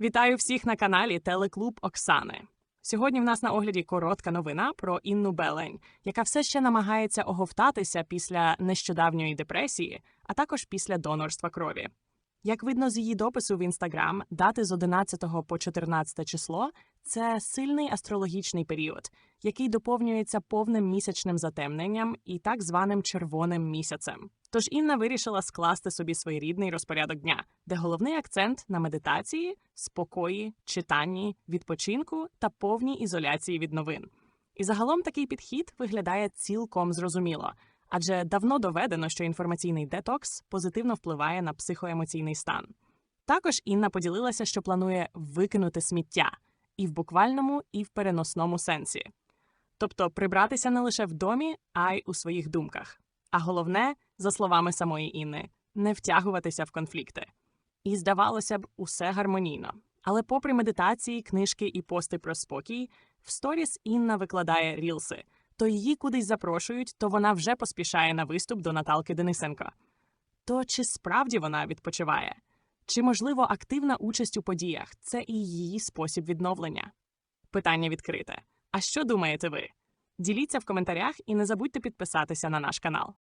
Вітаю всіх на каналі Телеклуб Оксани. Сьогодні в нас на огляді коротка новина про Інну Белень, яка все ще намагається оговтатися після нещодавньої депресії, а також після донорства крові. Як видно з її допису в інстаграм, дати з 11 по 14 число це сильний астрологічний період, який доповнюється повним місячним затемненням і так званим червоним місяцем. Тож Інна вирішила скласти собі своєрідний розпорядок дня, де головний акцент на медитації, спокої, читанні, відпочинку та повній ізоляції від новин. І загалом такий підхід виглядає цілком зрозуміло, адже давно доведено, що інформаційний детокс позитивно впливає на психоемоційний стан. Також Інна поділилася, що планує викинути сміття і в буквальному, і в переносному сенсі. Тобто прибратися не лише в домі, а й у своїх думках. А головне, за словами самої Інни, не втягуватися в конфлікти. І здавалося б, усе гармонійно. Але попри медитації, книжки і пости про спокій, в сторіс Інна викладає рілси. То її кудись запрошують, то вона вже поспішає на виступ до Наталки Денисенко. То чи справді вона відпочиває? Чи, можливо, активна участь у подіях це і її спосіб відновлення? Питання відкрите. А що думаєте ви? Діліться в коментарях і не забудьте підписатися на наш канал.